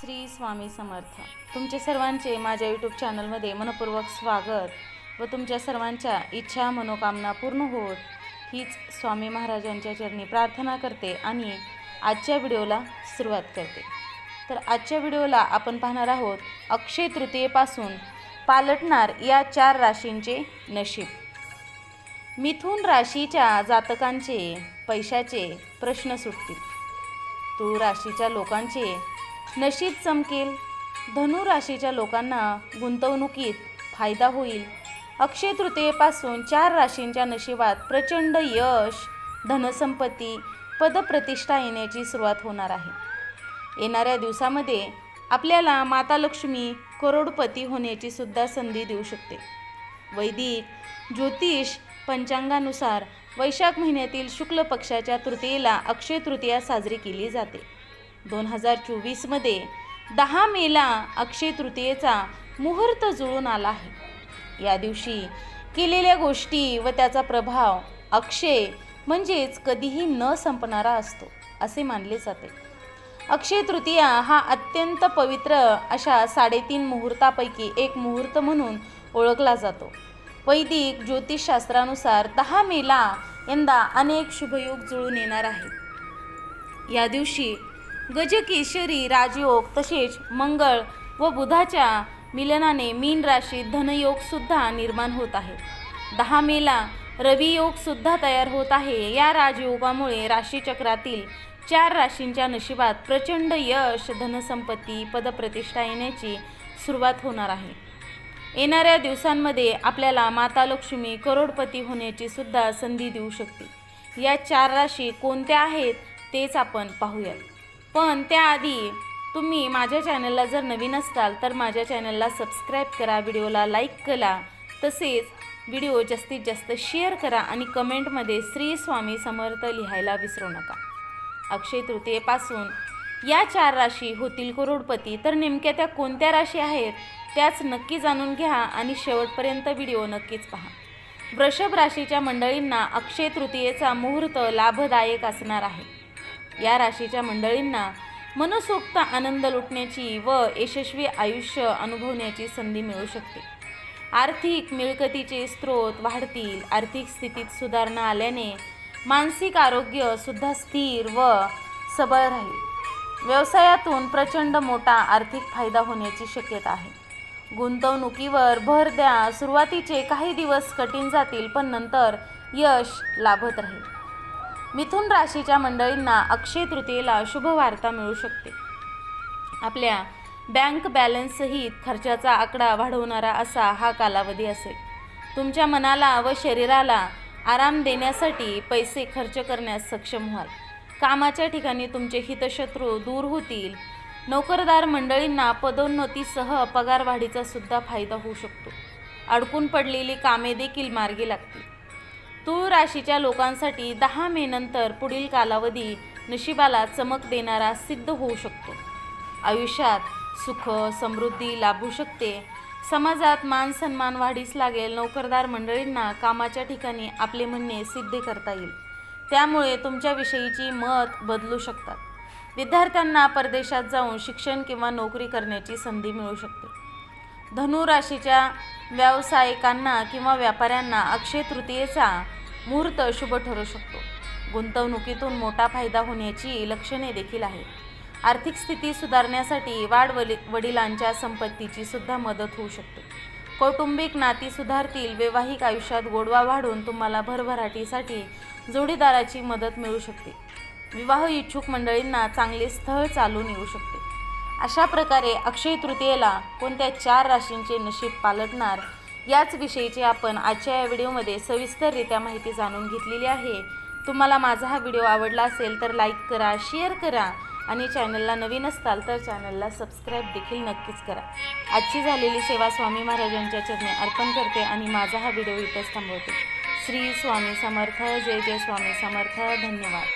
श्री स्वामी समर्थ. तुमचे सर्वांचे माझ्या यूट्यूब चॅनलमध्ये मनपूर्वक स्वागत व तुमच्या सर्वांच्या इच्छा मनोकामना पूर्ण होत हीच स्वामी महाराजांच्या चरणी प्रार्थना करते आणि आजच्या व्हिडिओला सुरुवात करते. तर आजच्या व्हिडिओला आपण पाहणार आहोत अक्षय तृतीयेपासून पालटणार या चार राशींचे नशीब. मिथून राशीच्या जातकांचे पैशाचे प्रश्न सुटतील. तुळ राशीच्या लोकांचे नशीब चमकेल. धनु राशीच्या लोकांना गुंतवणुकीत फायदा होईल. अक्षय तृतीयेपासून चार राशींच्या नशिबात प्रचंड यश धनसंपत्ती पदप्रतिष्ठा येण्याची सुरुवात होणार आहे. येणाऱ्या दिवसामध्ये आपल्याला माता लक्ष्मी करोडपती होण्याची सुद्धा संधी देऊ शकते. वैदिक ज्योतिष पंचांगानुसार वैशाख महिन्यातील शुक्ल पक्षाच्या तृतीयेला अक्षय तृतीया साजरी केली जाते. दोन हजार चोवीसमध्ये दहा मेला अक्षय तृतीयेचा मुहूर्त जुळून आला आहे. या दिवशी केलेल्या गोष्टी व त्याचा प्रभाव अक्षय म्हणजेच कधीही न संपणारा असतो असे मानले जाते. अक्षय तृतीया हा अत्यंत पवित्र अशा साडेतीन मुहूर्तापैकी एक मुहूर्त म्हणून ओळखला जातो. वैदिक ज्योतिषशास्त्रानुसार दहा मेला यंदा अनेक शुभयोग जुळून येणार आहेत. या दिवशी गजकेशरी राजयोग तसेच मंगळ व बुधाच्या मिलनाने मीन राशीत धनयोगसुद्धा निर्माण होत आहे. दहा मेला रवियोगसुद्धा तयार होत आहे. या राजयोगामुळे राशीचक्रातील चार राशींच्या नशिबात प्रचंड यश धनसंपत्ती पदप्रतिष्ठा येण्याची सुरुवात होणार आहे. येणाऱ्या दिवसांमध्ये आपल्याला माता लक्ष्मी करोडपती होण्याची सुद्धा संधी देऊ शकते. या चार राशी कोणत्या आहेत तेच आपण पाहूयात. पण त्याआधी तुम्ही माझ्या चॅनलला जर नवीन असाल तर माझ्या चॅनलला सबस्क्राईब करा व्हिडिओला लाईक करा. तसेच व्हिडिओ जास्तीत जास्त शेअर करा आणि कमेंटमध्ये श्री स्वामी समर्थ लिहायला विसरू नका. अक्षय तृतीयेपासून या चार राशी होतील करोडपती. तर नेमक्या त्या कोणत्या राशी आहेत त्याच नक्की जाणून घ्या आणि शेवटपर्यंत व्हिडिओ नक्कीच पहा. वृषभ राशीच्या मंडळींना अक्षय तृतीयेचा मुहूर्त लाभदायक असणार आहे. या राशीच्या मंडळींना मनसोक्त आनंद लुटण्याची व यशस्वी आयुष्य अनुभवण्याची संधी मिळू शकते. आर्थिक मिळकतीचे स्रोत वाढतील आर्थिक स्थितीत सुधारणा आल्याने मानसिक आरोग्य सुद्धा स्थिर व सबळ राहील. व्यवसायातून प्रचंड मोठा आर्थिक फायदा होण्याची शक्यता आहे. गुंतवणुकीवर भर द्या सुरुवातीचे काही दिवस कठीण जातील पण नंतर यश लाभत राहील. मिथुन राशीच्या मंडळींना अक्षय तृतीयेला शुभ वार्ता मिळू शकते. आपल्या बँक बॅलन्ससहित खर्चाचा आकडा वाढवणारा असा हा कालावधी असेल. तुमच्या मनाला व शरीराला आराम देण्यासाठी पैसे खर्च करण्यास सक्षम व्हाल. कामाच्या ठिकाणी तुमचे हितशत्रू दूर होतील. नोकरदार मंडळींना पदोन्नतीसह पगारवाढीचा सुद्धा फायदा होऊ शकतो. अडकून पडलेली कामे देखील मार्गी लागतील. तूळ राशीच्या लोकांसाठी दहा मे नंतर पुढील कालावधी नशिबाला चमक देणारा सिद्ध होऊ शकतो. आयुष्यात सुख समृद्धी लाभू शकते. समाजात मान सन्मान वाढीस लागेल. नोकरदार मंडळींना कामाच्या ठिकाणी आपले म्हणणे सिद्ध करता येईल. त्यामुळे तुमच्याविषयीची मत बदलू शकतात. विद्यार्थ्यांना परदेशात जाऊन शिक्षण किंवा नोकरी करण्याची संधी मिळू शकते. धनु राशीच्या व्यावसायिकांना किंवा व्यापाऱ्यांना अक्षय तृतीयेचा मुहूर्त शुभ ठरू शकतो. गुंतवणुकीतून मोठा फायदा होण्याची लक्षणे देखील आहेत. आर्थिक स्थिती सुधारण्यासाठी वाढ वडिलांच्या संपत्तीची सुद्धा मदत होऊ शकते. कौटुंबिक नाती सुधारतील वैवाहिक आयुष्यात गोडवा वाढून तुम्हाला भरभराटीसाठी जोडीदाराची मदत मिळू शकते. विवाह इच्छुक मंडळींना चांगले स्थळ चालून येऊ शकते. अशा प्रकारे अक्षय तृतीयेला कोणत्या चार राशींचे नशीब पालटणार याच विषयीची आपण आजच्या या व्हिडिओमध्ये सविस्तररित्या माहिती जाणून घेतलेली आहे. तुम्हाला माझा हा व्हिडिओ आवडला असेल तर लाईक करा शेअर करा आणि चॅनलला नवीन असताल तर चॅनलला सबस्क्राईब देखील नक्कीच करा. आजची झालेली सेवा स्वामी महाराजांच्या चरणी अर्पण करते आणि माझा हा व्हिडिओ इथंच थांबवते. श्री स्वामी समर्थ जय जय स्वामी समर्थ धन्यवाद.